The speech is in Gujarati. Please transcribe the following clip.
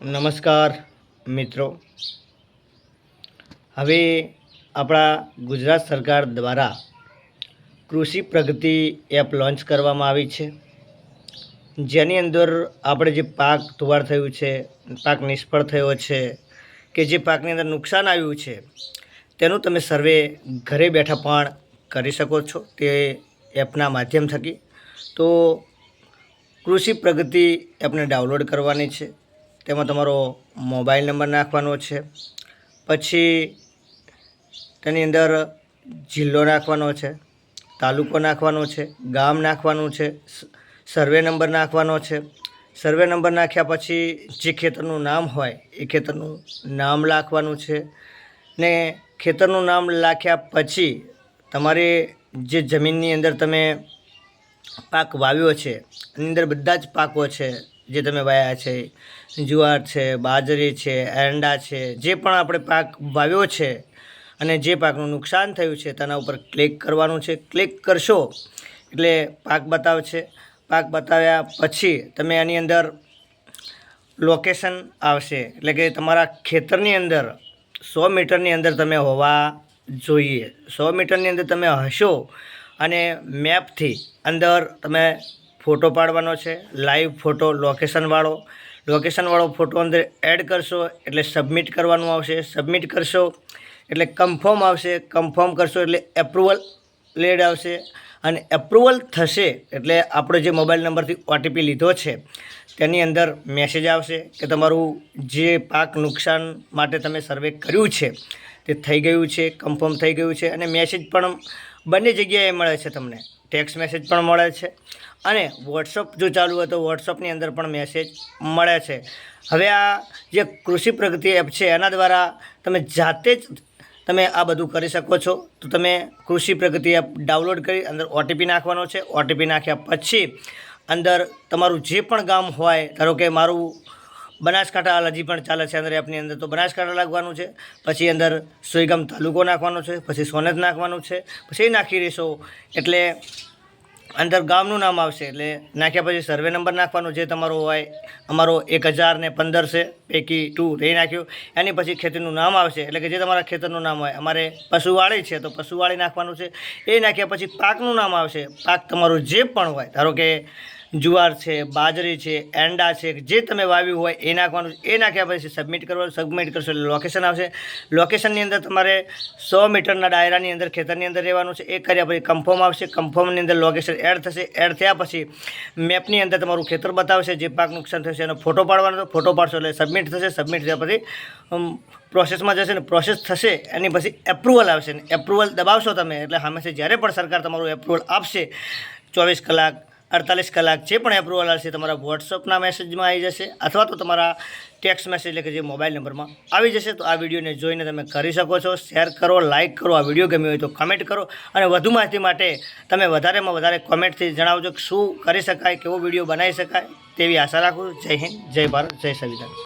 નમસ્કાર, મિત્રો. હવે આપણા ગુજરાત સરકાર દ્વારા કૃષિ પ્રગતિ એપ લોન્ચ કરવામાં આવી છે. જેની અંદર આપણે જે પાક તુવાર થયું છે, પાક નિષ્ફળ થયો છે, કે જે પાકની અંદર નુકસાન આવ્યું છે, તેનું તમે સર્વે ઘરે બેઠા પણ કરી શકો છો તે એપના માધ્યમ થકી તો કૃષિ પ્રગતિ એપને ડાઉનલોડ કરવાની છે. તેમાં તમારો મોબાઈલ નંબર નાખવાનો છે. પછી તેની અંદર જિલ્લો નાખવાનો છે, તાલુકો નાખવાનો છે, ગામ નાખવાનું છે સર્વે નંબર નાખવાનો છે. સર્વે નંબર નાખ્યા પછી જે ખેતરનું નામ હોય એ ખેતરનું નામ લખવાનું છે. ને ખેતરનું નામ લખ્યા પછી તમારે જે જમીનની અંદર તમે પાક વાવ્યો છે, એની અંદર બધા જ પાકો છે. જે તમે વાયા છે, જુવાર છે, બાજરી છે, એરંડા છે, જે પણ આપણે પાક વાવ્યો છે અને જે પાકનું નુકસાન થયું છે તેના ઉપર ક્લિક કરવાનું છે. ક્લિક કરશો એટલે પાક બતાવશે. પાક બતાવ્યા પછી તમે આની અંદર લોકેશન આવશે. એટલે કે તમારા ખેતરની અંદર સો મીટરની અંદર તમે હોવા જોઈએ. સો મીટરની અંદર તમે હશો અને મેપથી અંદર તમે ફોટો પાડવાનો છે લાઈવ ફોટો લોકેશનવાળો લોકેશનવાળો ફોટો અંદર એડ કરશો, એટલે સબમિટ કરવાનું આવશે. સબમિટ કરશો, એટલે કન્ફર્મ આવશે. કન્ફર્મ કરશો એટલે એપ્રુવલ લેડ આવશે. અને એપ્રુવલ થશે એટલે આપણો જે મોબાઈલ નંબરથી ઓટીપી લીધો છે, તેની અંદર મેસેજ આવશે કે તમારું જે પાક નુકસાન માટે તમે સર્વે કર્યું છે, તે થઈ ગયું છે કન્ફર્મ થઈ ગયું છે. અને મેસેજ પણ બંને જગ્યાએ મળે છે તમને. ટેક્સ મેસેજ પણ મળે છે. અને વોટ્સઅપ જો ચાલુ હોય તો વોટ્સઅપની અંદર પણ મેસેજ મળે છે. હવે આ જે કૃષિ પ્રગતિ એપ છે, એના દ્વારા તમે જાતે જ તમે આ બધું કરી શકો છો. તો તમે કૃષિ પ્રગતિ એપ ડાઉનલોડ કરી અંદર ઓટીપી નાખવાનો છે. ઓટીપી નાખ્યા પછી અંદર તમારું જે પણ ગામ હોય, ધારો કે મારું બનાસકાંઠા હાલ હજી પણ ચાલે છે અંદર એપની અંદર, તો બનાસકાંઠા લાગવાનું છે. પછી અંદર સોઈગામ તાલુકો નાખવાનો છે. પછી સોનેજ નાખવાનું છે. પછી નાખી દેશો. એટલે અંદર ગામનું નામ આવશે એટલે નાખ્યા પછી સર્વે નંબર નાખવાનો જે તમારો હોય, અમારો એક હજાર ને પંદર છે, પૈકી ટુ એ નાખ્યું. એની પછી ખેતીનું નામ આવશે, એટલે કે જે તમારા ખેતરનું નામ હોય, અમારે પશુવાળી છે, તો પશુવાળી નાખવાનું છે. એ નાખ્યા પછી પાકનું નામ આવશે. પાક તમારું જે પણ હોય, ધારો કે જુવાર છે, બાજરી છે, એંડા છે, જે તમે વાવ્યું હોય એ નાખવાનું એ નાખ્યા પછી સબમિટ કરવાનું સબમિટ કરશો એટલે લોકેશન આવશે. લોકેશનની અંદર તમારે સો મીટરના ડાયરાની અંદર, ખેતરની અંદર રહેવાનું છે. એ કર્યા પછી કન્ફર્મ આવશે. કન્ફર્મની અંદર લોકેશન એડ થશે. એડ થયા પછી મેપની અંદર તમારું ખેતર બતાવશે. જે પાક નુકસાન થશે એનો ફોટો પાડવાનો ફોટો પાડશો એટલે સબમિટ થશે. સબમિટ થયા પછી પ્રોસેસમાં જશે ને પ્રોસેસ થશે. એની પછી એપ્રુવલ આવશે ને એપ્રુવલ દબાવશો તમે એટલે હંમેશા જ્યારે પણ સરકાર તમારું એપ્રુવલ આપશે, ચોવીસ કલાક અડતાલીસ કલાક જે પણ એપ્રુવલ આવશે તમારા વોટ્સઅપના મેસેજમાં આવી જશે અથવા તો તમારા ટેક્સ્ટ મેસેજ એટલે કે જે મોબાઈલ નંબરમાં આવી જશે. તો આ વિડીયોને જોઈને તમે કરી શકો છો. શેર કરો લાઇક કરો. આ વીડિયો ગમ્યો હોય તો કમેન્ટ કરો. અને વધુ માહિતી માટે તમે વધારેમાં વધારે કોમેન્ટથી જણાવજો કે શું કરી શકાય, કેવો વીડિયો બનાવી શકાય તેવી આશા રાખું જય હિન્દ, જય ભારત, જય સંવિધાન.